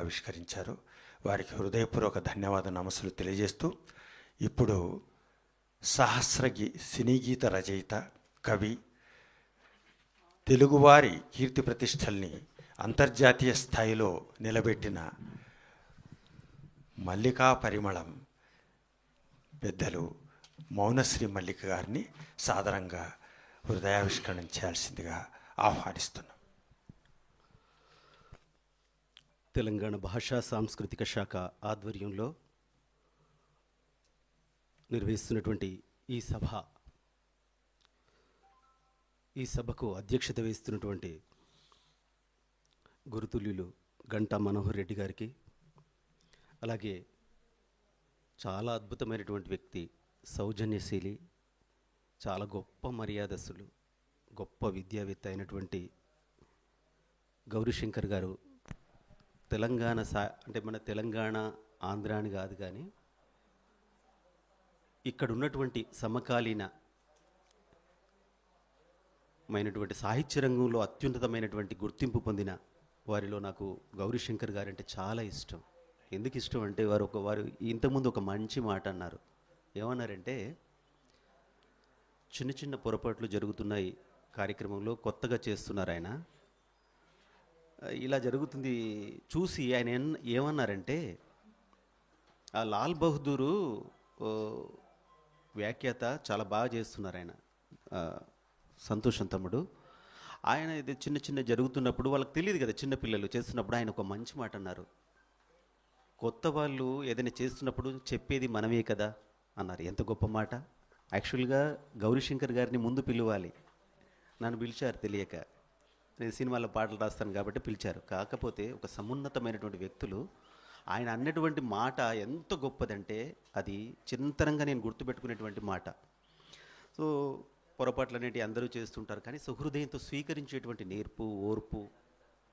ఆవిష్కరించారు. వారికి హృదయపూర్వక ధన్యవాద నమస్సులు తెలియజేస్తూ ఇప్పుడు సహస్రగి సినీ గీత రచయిత కవి తెలుగువారి కీర్తి ప్రతిష్టల్ని అంతర్జాతీయ స్థాయిలో నిలబెట్టిన మల్లికా పరిమళం పెద్దలు మౌనశ్రీ మల్లిక గారిని సాధారణంగా హృదయావిష్కరణ చేయాల్సిందిగా ఆహ్వానిస్తున్నాం. తెలంగాణ భాషా సాంస్కృతిక శాఖ ఆధ్వర్యంలో నిర్వహిస్తున్నటువంటి ఈ సభ ఈ సభకు అధ్యక్షత వహిస్తున్నటువంటి గురుతుల్యులు గంటా మనోహర్ రెడ్డి గారికి అలాగే చాలా అద్భుతమైనటువంటి వ్యక్తి సౌజన్యశీలి చాలా గొప్ప మర్యాదస్సులు గొప్ప విద్యావేత్త అయినటువంటి గౌరీశంకర్ గారు తెలంగాణ సా అంటే మన తెలంగాణ ఆంధ్ర అని కాదు కానీ ఇక్కడ ఉన్నటువంటి సమకాలీన మైనటువంటి సాహిత్య రంగంలో అత్యున్నతమైనటువంటి గుర్తింపు పొందిన వారిలో నాకు గౌరీశంకర్ గారు అంటే చాలా ఇష్టం. ఎందుకు ఇష్టం అంటే వారు ఒక వారు ఇంతకుముందు ఒక మంచి మాట అన్నారు. ఏమన్నారంటే చిన్న చిన్న పొరపాట్లు జరుగుతున్నాయి కార్యక్రమంలో కొత్తగా చేస్తున్నారు ఆయన. ఇలా జరుగుతుంది చూసి ఆయన ఏమన్నారంటే ఆ లాల్ బహదూరు వ్యాఖ్యత వ్యాఖ్యాత చాలా బాగా చేస్తున్నారు ఆయన సంతోషం తమ్ముడు. ఆయన ఇది చిన్న చిన్న జరుగుతున్నప్పుడు వాళ్ళకి తెలియదు కదా చిన్న పిల్లలు చేస్తున్నప్పుడు ఆయన ఒక మంచి మాట అన్నారు. కొత్త వాళ్ళు ఏదైనా చేస్తున్నప్పుడు చెప్పేది మనమే కదా అన్నారు. ఎంత గొప్ప మాట. యాక్చువల్గా గౌరీశంకర్ గారిని ముందు పిలవాలి. నన్ను పిలిచారు తెలియక. నేను సినిమాలో పాటలు రాస్తాను కాబట్టి పిలిచారు. కాకపోతే ఒక సమున్నతమైనటువంటి వ్యక్తులు ఆయన అన్నటువంటి మాట ఎంత గొప్పదంటే అది చిరంతరంగా నేను గుర్తుపెట్టుకునేటువంటి మాట. సో పొరపాట్లు అనేటివి అందరూ చేస్తుంటారు కానీ సుహృదయంతో స్వీకరించేటువంటి నేర్పు ఓర్పు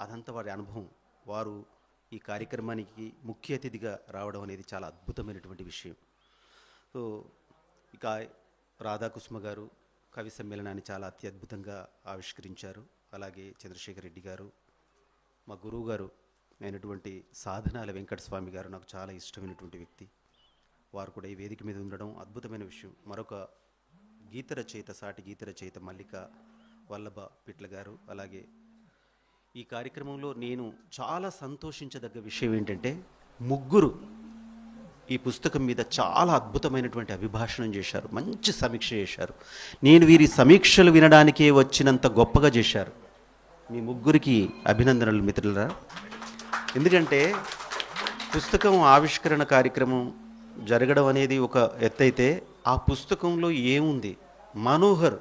అదంతా వారి అనుభవం. వారు ఈ కార్యక్రమానికి ముఖ్య అతిథిగా రావడం అనేది చాలా అద్భుతమైనటువంటి విషయం. సో ఇక రాధాకృష్ణ గారు కవి సమ్మేళనాన్ని చాలా అత్యద్భుతంగా ఆవిష్కరించారు. అలాగే చంద్రశేఖర్ రెడ్డి గారు మా గురువు గారు అయినటువంటి సాధనాల వెంకట స్వామి గారు నాకు చాలా ఇష్టమైనటువంటి వ్యక్తి. వారు కూడా ఈ వేదిక మీద ఉండడం అద్భుతమైన విషయం. మరొక గీత రచయిత సాటి గీత రచయిత మల్లిక వల్లభ పిట్ల గారు అలాగే ఈ కార్యక్రమంలో నేను చాలా సంతోషించదగ్గ విషయం ఏంటంటే ముగ్గురు ఈ పుస్తకం మీద చాలా అద్భుతమైనటువంటి అభిభాషణం చేశారు. మంచి సమీక్ష చేశారు. నేను వీరి సమీక్షలు వినడానికే వచ్చినంత గొప్పగా చేశారు. మీ ముగ్గురికి అభినందనలు మిత్రులరా. ఎందుకంటే పుస్తకం ఆవిష్కరణ కార్యక్రమం జరగడం అనేది ఒక ఎత్తైతే ఆ పుస్తకంలో ఏముంది? మనోహర్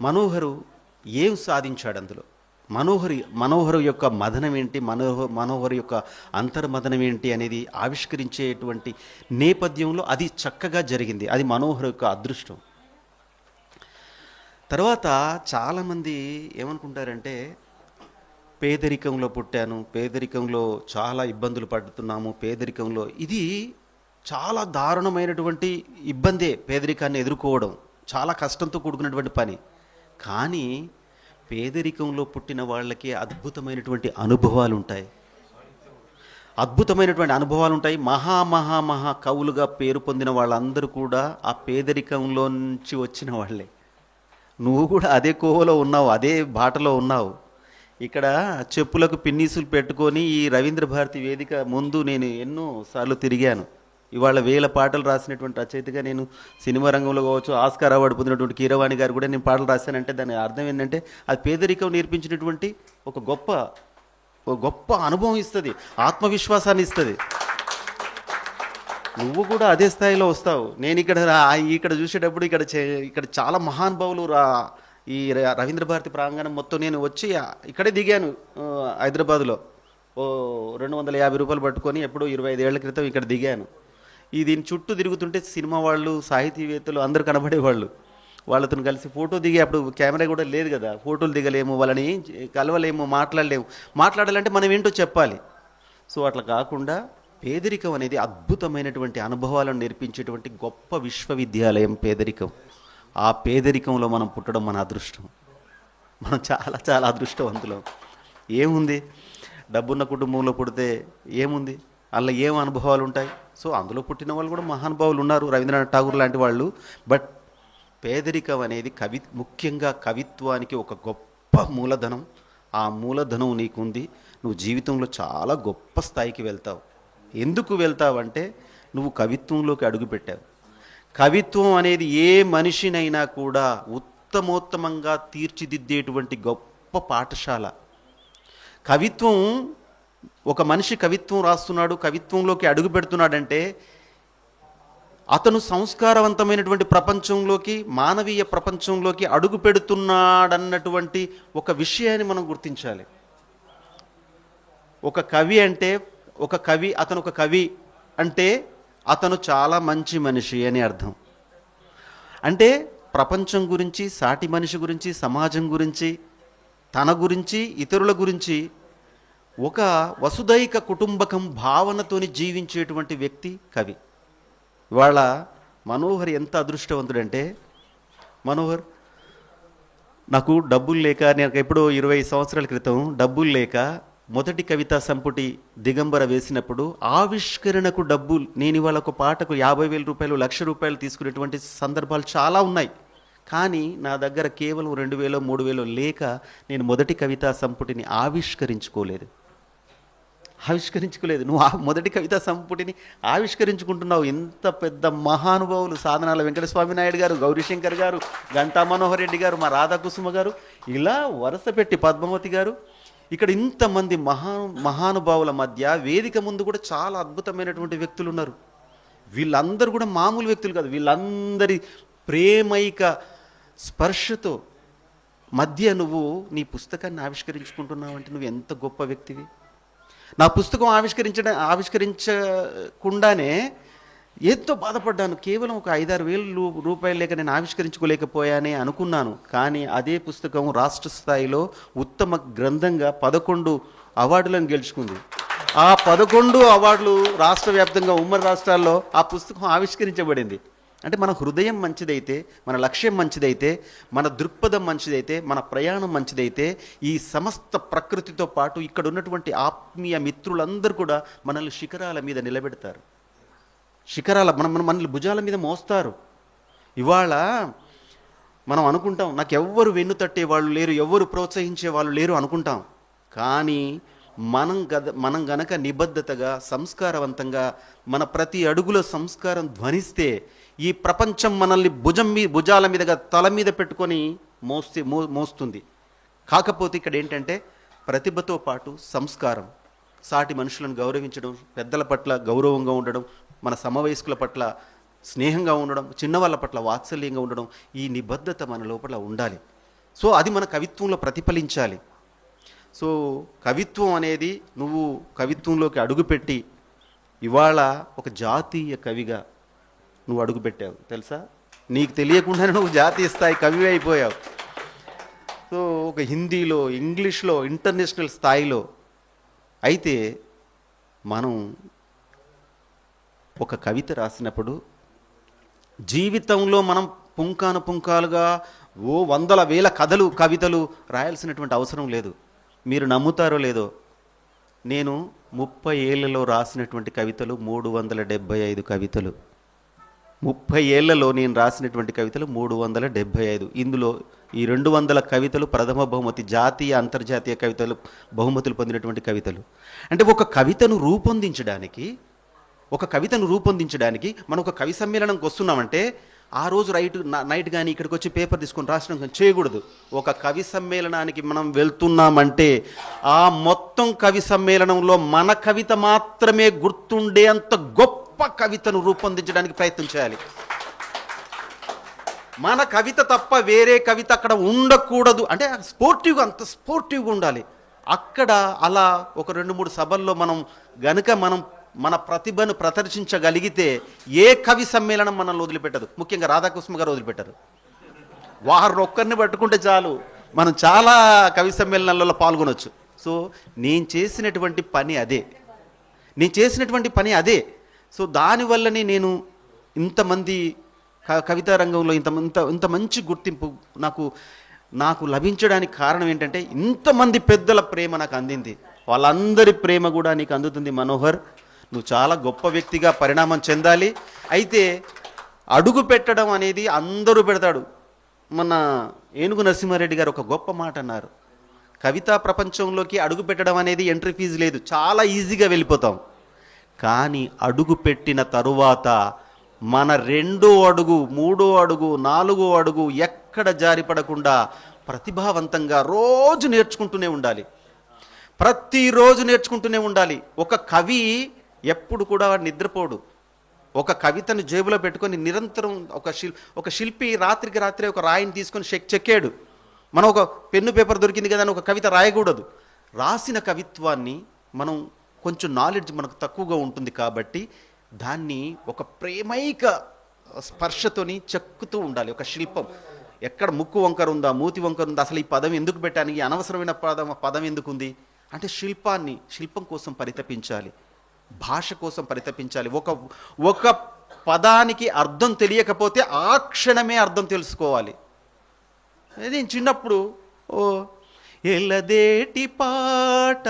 మనోహరు ఏం సాధించాడు అందులో? మనోహరి మనోహరి యొక్క మదనం ఏంటి? మనోహర్ మనోహర్ యొక్క అంతర్మదనం ఏంటి అనేది ఆవిష్కరించేటువంటి నేపథ్యంలో అది చక్కగా జరిగింది. అది మనోహర్ యొక్క అదృష్టం. తర్వాత చాలామంది ఏమనుకుంటారంటే పేదరికంలో పుట్టాను పేదరికంలో చాలా ఇబ్బందులు పడుతున్నాము పేదరికంలో ఇది చాలా దారుణమైనటువంటి ఇబ్బందే పేదరికాన్ని ఎదుర్కోవడం. చాలా కష్టంతో కూడుకున్నటువంటి పని. కానీ పేదరికంలో పుట్టిన వాళ్ళకి అద్భుతమైనటువంటి అనుభవాలు ఉంటాయి అద్భుతమైనటువంటి అనుభవాలు ఉంటాయి మహా మహా మహా కవులుగా పేరు పొందిన వాళ్ళందరూ కూడా ఆ పేదరికంలో నుంచి వచ్చిన వాళ్ళే. నువ్వు కూడా అదే కోవలో ఉన్నావు అదే బాటలో ఉన్నావు. ఇక్కడ చెప్పులకు పిన్నీసులు పెట్టుకొని ఈ రవీంద్ర భారతి వేదిక ముందు నేను ఎన్నో సార్లు తిరిగాను. ఇవాళ వేల పాటలు రాసినటువంటి రచయితగా నేను సినిమా రంగంలో కావచ్చు ఆస్కార్ అవార్డు పొందినటువంటి కీరవాణి గారు కూడా నేను పాటలు రాశానంటే దాని అర్థం ఏంటంటే అది పేదరికం నేర్పించినటువంటి ఒక గొప్ప ఒక గొప్ప అనుభవం ఇస్తుంది ఆత్మవిశ్వాసాన్ని ఇస్తుంది. నువ్వు కూడా అదే స్థాయిలో వస్తావు. నేను ఇక్కడ ఇక్కడ చూసేటప్పుడు ఇక్కడ చే- ఇక్కడ చాలా మహానుభావులు రా ఈ రవీంద్ర భారతి ప్రాంగణం మొత్తం నేను వచ్చి ఇక్కడే దిగాను హైదరాబాద్లో. ఓ రెండు వందల యాభై రూపాయలు పట్టుకొని ఎప్పుడో ఇరవై ఐదు ఏళ్ళ క్రితం ఇక్కడ దిగాను. ఈ దీని చుట్టూ తిరుగుతుంటే సినిమా వాళ్ళు సాహితీవేత్తలు అందరూ కనబడేవాళ్ళు. వాళ్ళతో కలిసి ఫోటో దిగే అప్పుడు కెమెరా కూడా లేదు కదా. ఫోటోలు దిగలేము వాళ్ళని ఏం కలవలేము మాట్లాడలేము. మాట్లాడాలంటే మనం ఏంటో చెప్పాలి. సో అట్లా కాకుండా పేదరికం అనేది అద్భుతమైనటువంటి అనుభవాలను నేర్పించేటువంటి గొప్ప విశ్వవిద్యాలయం పేదరికం. ఆ పేదరికంలో మనం పుట్టడం మన అదృష్టం. మనం చాలా చాలా అదృష్టవంతులం. ఏముంది? డబ్బున్న కుటుంబంలో పుడితే ఏముంది? అందులో ఏం అనుభవాలు ఉంటాయి సో అందులో పుట్టిన వాళ్ళు కూడా మహానుభావులు ఉన్నారు రవీంద్రనాథ్ ఠాగూర్ లాంటి వాళ్ళు. బట్ పేదరికం అనేది కవి ముఖ్యంగా కవిత్వానికి ఒక గొప్ప మూలధనం. ఆ మూలధనం నీకుంది. నువ్వు జీవితంలో చాలా గొప్ప స్థాయికి వెళ్తావు. ఎందుకు వెళ్తావంటే నువ్వు కవిత్వంలోకి అడుగుపెట్టావు. కవిత్వం అనేది ఏ మనిషినైనా కూడా ఉత్తమోత్తమంగా తీర్చిదిద్దేటువంటి గొప్ప పాఠశాల. కవిత్వం ఒక మనిషి కవిత్వం రాస్తున్నాడు కవిత్వంలోకి అడుగు పెడుతున్నాడంటే అతను సంస్కారవంతమైనటువంటి ప్రపంచంలోకి మానవీయ ప్రపంచంలోకి అడుగు పెడుతున్నాడన్నటువంటి ఒక విషయాన్ని మనం గుర్తించాలి. ఒక కవి అంటే ఒక కవి అతను ఒక కవి అంటే అతను చాలా మంచి మనిషి అని అర్థం. అంటే ప్రపంచం గురించి సాటి మనిషి గురించి సమాజం గురించి తన గురించి ఇతరుల గురించి ఒక వసుదైక కుటుంబకం భావనతోని జీవించేటువంటి వ్యక్తి కవి. ఇవాళ మనోహర్ ఎంత అదృష్టవంతుడంటే మనోహర్ నాకు డబ్బులు లేక నేను ఎప్పుడో ఇరవై సంవత్సరాల క్రితం డబ్బులు లేక మొదటి కవితా సంపుటి దిగంబర వేసినప్పుడు ఆవిష్కరణకు డబ్బులు నేను ఇవాళ ఒక పాటకు యాభై వేల రూపాయలు లక్ష రూపాయలు తీసుకునేటువంటి సందర్భాలు చాలా ఉన్నాయి. కానీ నా దగ్గర కేవలం రెండు వేలో మూడు వేలో లేక నేను మొదటి కవితా సంపుటిని ఆవిష్కరించుకోలేదు. ఆవిష్కరించుకోలేదు. నువ్వు ఆ మొదటి కవితా సంపుటిని ఆవిష్కరించుకుంటున్నావు. ఇంత పెద్ద మహానుభావులు సాధనాల వెంకటస్వామి నాయుడు గారు గౌరీశంకర్ గారు గంటా మనోహర్ రెడ్డి గారు మా రాధాకుసుమ గారు ఇలా వరుస పెట్టి పద్మావతి గారు ఇక్కడ ఇంతమంది మహా మహానుభావుల మధ్య వేదిక ముందు కూడా చాలా అద్భుతమైనటువంటి వ్యక్తులు ఉన్నారు. వీళ్ళందరూ కూడా మామూలు వ్యక్తులు కాదు. వీళ్ళందరి ప్రేమైక స్పర్శతో మధ్య నువ్వు నీ పుస్తకాన్ని ఆవిష్కరించుకుంటున్నావు అంటే నువ్వు ఎంత గొప్ప వ్యక్తివి? నా పుస్తకం ఆవిష్కరించడం ఆవిష్కరించకుండానే ఎంతో బాధపడ్డాను. కేవలం ఒక ఐదారు వేలు రూ- రూపాయలు లేక నేను ఆవిష్కరించుకోలేకపోయానే అనుకున్నాను. కానీ అదే పుస్తకం రాష్ట్ర స్థాయిలో ఉత్తమ గ్రంథంగా పదకొండు అవార్డులను గెలుచుకుంది. ఆ పదకొండు అవార్డులు రాష్ట్ర వ్యాప్తంగా ఉమ్మడి రాష్ట్రాల్లో ఆ పుస్తకం ఆవిష్కరించబడింది. అంటే మన హృదయం మంచిదైతే మన లక్ష్యం మంచిదైతే మన దృక్పథం మంచిదైతే మన ప్రయాణం మంచిదైతే ఈ సమస్త ప్రకృతితో పాటు ఇక్కడ ఉన్నటువంటి ఆత్మీయ మిత్రులందరూ కూడా మనల్ని శిఖరాల మీద నిలబెడతారు. శిఖరాల మన మన మనల్ని భుజాల మీద మోస్తారు. ఇవాళ మనం అనుకుంటాం నాకు ఎవ్వరు వెన్ను తట్టే వాళ్ళు లేరు ఎవ్వరు ప్రోత్సహించే వాళ్ళు లేరు అనుకుంటాం. కానీ మనం గద మనం గనక నిబద్ధతగా సంస్కారవంతంగా మన ప్రతి అడుగులో సంస్కారం ధ్వనిస్తే ఈ ప్రపంచం మనల్ని భుజం మీ భుజాల మీదగా తల మీద పెట్టుకొని మోస్తే మో మోస్తుంది. కాకపోతే ఇక్కడ ఏంటంటే ప్రతిభతో పాటు సంస్కారం. సాటి మనుషులను గౌరవించడం పెద్దల పట్ల గౌరవంగా ఉండడం మన సమవయస్కుల పట్ల స్నేహంగా ఉండడం చిన్నవాళ్ళ పట్ల వాత్సల్యంగా ఉండడం ఈ నిబద్ధత మన లోపల ఉండాలి. సో అది మన కవిత్వంలో ప్రతిఫలించాలి. సో కవిత్వం అనేది నువ్వు కవిత్వంలోకి అడుగుపెట్టి ఇవాళ ఒక జాతీయ కవిగా నువ్వు అడుగుపెట్టావు తెలుసా? నీకు తెలియకుండానే నువ్వు జాతీయ స్థాయి కవి అయిపోయావు. సో ఒక హిందీలో ఇంగ్లీష్లో ఇంటర్నేషనల్ స్థాయిలో అయితే మనం ఒక కవిత రాసినప్పుడు జీవితంలో మనం పుంకాను పుంకాలుగా ఓ వందల వేల కథలు కవితలు రాయాల్సినటువంటి అవసరం లేదు. మీరు నమ్ముతారో లేదో నేను ముప్పై ఏళ్ళలో రాసినటువంటి కవితలు మూడు వందల డెబ్భై ఐదు కవితలు. ముప్పై ఏళ్ళలో నేను రాసినటువంటి కవితలు మూడు వందల డెబ్భై ఐదు. ఇందులో ఈ రెండు వందల కవితలు ప్రథమ బహుమతి జాతీయ అంతర్జాతీయ కవితలు బహుమతులు పొందినటువంటి కవితలు. అంటే ఒక కవితను రూపొందించడానికి ఒక కవితను రూపొందించడానికి మనం ఒక కవి సమ్మేళనంకి వస్తున్నామంటే ఆ రోజు రైట్ నైట్ కానీ ఇక్కడికి వచ్చి పేపర్ తీసుకొని రాసడం కానీ చేయకూడదు. ఒక కవి సమ్మేళనానికి మనం వెళ్తున్నామంటే ఆ మొత్తం కవి సమ్మేళనంలో మన కవిత మాత్రమే గుర్తుండే అంత గొప్ప కవితను రూపొందించడానికి ప్రయత్నం చేయాలి. మన కవిత తప్ప వేరే కవిత అక్కడ ఉండకూడదు. అంటే స్పోర్టివ్గా అంత స్పోర్టివ్గా ఉండాలి. అక్కడ అలా ఒక రెండు మూడు సభల్లో మనం గనుక మనం మన ప్రతిభను ప్రదర్శించగలిగితే ఏ కవి సమ్మేళనం మనల్ని వదిలిపెట్టదు? ముఖ్యంగా రాధాకృష్ణ గారు వదిలిపెట్టరు. వారు ఒక్కరిని పట్టుకుంటే చాలు. మనం చాలా కవి సమ్మేళనాలలో పాల్గొనవచ్చు సో నేను చేసినటువంటి పని అదే. నేను చేసినటువంటి పని అదే. సో దానివల్లనే నేను ఇంతమంది క కవితా రంగంలో ఇంత ఇంత ఇంత మంచి గుర్తింపు నాకు నాకు లభించడానికి కారణం ఏంటంటే ఇంతమంది పెద్దల ప్రేమ నాకు అందింది. వాళ్ళందరి ప్రేమ కూడా నీకు అందుతుంది మనోహర్. నువ్వు చాలా గొప్ప వ్యక్తిగా పరిణామం చెందాలి. అయితే అడుగు పెట్టడం అనేది అందరూ పెడతాడు. మన ఏనుగు నరసింహారెడ్డి గారు ఒక గొప్ప మాట అన్నారు. కవితా ప్రపంచంలోకి అడుగు పెట్టడం అనేది ఎంట్రీ ఫీజు లేదు. చాలా ఈజీగా వెళ్ళిపోతాం. కానీ అడుగు పెట్టిన తరువాత మన రెండో అడుగు మూడో అడుగు నాలుగో అడుగు ఎక్కడ జారిపడకుండా ప్రతిభావంతంగా రోజు నేర్చుకుంటూనే ఉండాలి. ప్రతిరోజు నేర్చుకుంటూనే ఉండాలి. ఒక కవి ఎప్పుడు కూడా నిద్రపోడు. ఒక కవితను జేబులో పెట్టుకొని నిరంతరం ఒక శిల్ ఒక శిల్పి రాత్రికి రాత్రే ఒక రాయిని తీసుకొని చెక్ చెక్కాడు. మనం ఒక పెన్ను పేపర్ దొరికింది కదా అని ఒక కవిత రాయకూడదు. రాసిన కవిత్వాన్ని మనం కొంచెం నాలెడ్జ్ మనకు తక్కువగా ఉంటుంది కాబట్టి దాన్ని ఒక ప్రేమైక స్పర్శతోని చెక్కుతూ ఉండాలి. ఒక శిల్పం. ఎక్కడ ముక్కు వంకర ఉందా మూతి వంకర ఉందా అసలు ఈ పదం ఎందుకు పెట్టాను ఈ అనవసరమైన పదం పదం ఎందుకు ఉంది అంటే శిల్పాన్ని శిల్పం కోసం పరితపించాలి. భాష కోసం పరితపించాలి. ఒక ఒక పదానికి అర్థం తెలియకపోతే ఆ క్షణమే అర్థం తెలుసుకోవాలి. నేను చిన్నప్పుడు ఓ ఎల్లదేటి పాట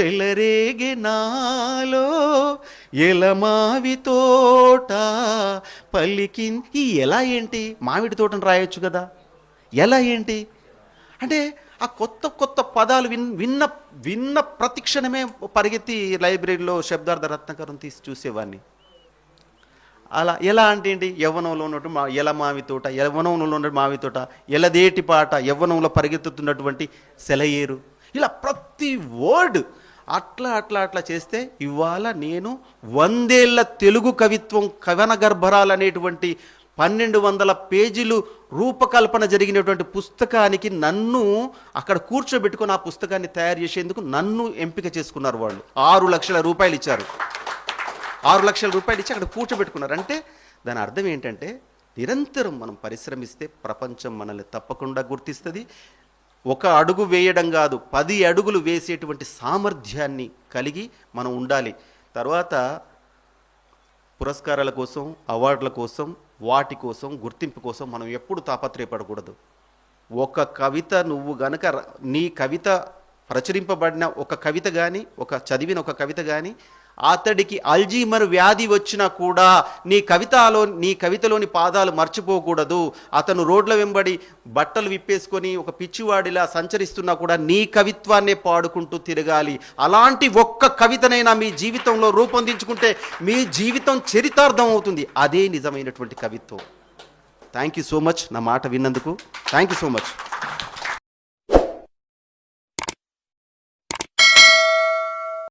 చెలరేగే నాలో ఎలమావి తోట పల్లికి ఈ ఎలా ఏంటి? మామిడి తోటను రాయొచ్చు కదా. ఎలా ఏంటి? అంటే ఆ కొత్త కొత్త పదాలు విన్ విన్న విన్న ప్రతిక్షణమే పరిగెత్తి లైబ్రరీలో శబ్దార్థ రత్నకరం తీసి చూసేవాడిని. అలా ఎలా అంటే ఏంటి? యవ్వనంలో ఉన్నట్టు మా ఎల మావి తోట యవ్వనంలో ఉన్న మావి తోట ఎలదేటి పాట యవ్వనంలో పరిగెత్తుతున్నటువంటి సెలయేరు. ఇలా ప్రతి వర్డ్ అట్లా అట్లా అట్లా చేస్తే ఇవాళ నేను వందేళ్ళ తెలుగు కవిత్వం కవన గర్భరాలు అనేటువంటి పన్నెండు వందల పేజీలు రూపకల్పన జరిగినటువంటి పుస్తకానికి నన్ను అక్కడ కూర్చోబెట్టుకొని ఆ పుస్తకాన్ని తయారు చేసేందుకు నన్ను ఎంపిక చేసుకున్నారు వాళ్ళు. ఆరు లక్షల రూపాయలు ఇచ్చారు. ఆరు లక్షల రూపాయలు ఇచ్చి అక్కడ కూర్చోబెట్టుకున్నారు. అంటే దాని అర్థం ఏంటంటే నిరంతరం మనం పరిశ్రమిస్తే ప్రపంచం మనల్ని తప్పకుండా గుర్తిస్తుంది. ఒక అడుగు వేయడం కాదు పది అడుగులు వేసేటువంటి సామర్థ్యాన్ని కలిగి మనం ఉండాలి. తర్వాత పురస్కారాల కోసం అవార్డుల కోసం వాటి కోసం గుర్తింపు కోసం మనం ఎప్పుడు తాపత్రయపడకూడదు. ఒక కవిత నువ్వు గనక నీ కవిత ప్రచురింపబడిన ఒక కవిత కానీ ఒక చదివిన ఒక కవిత కానీ అతడికి అల్జీమర్ వ్యాధి వచ్చినా కూడా నీ కవితలో నీ కవితలోని పాదాలు మర్చిపోకూడదు. అతను రోడ్ల వెంబడి బట్టలు విప్పేసుకొని ఒక పిచ్చివాడిలా సంచరిస్తున్నా కూడా నీ కవిత్వాన్నే పాడుకుంటూ తిరగాలి. అలాంటి ఒక్క కవితనైనా మీ జీవితంలో రూపొందించుకుంటే మీ జీవితం చరితార్థం అవుతుంది. అదే నిజమైనటువంటి కవిత్వం. థ్యాంక్ యూ సో మచ్ నా మాట విన్నందుకు. Thank you so much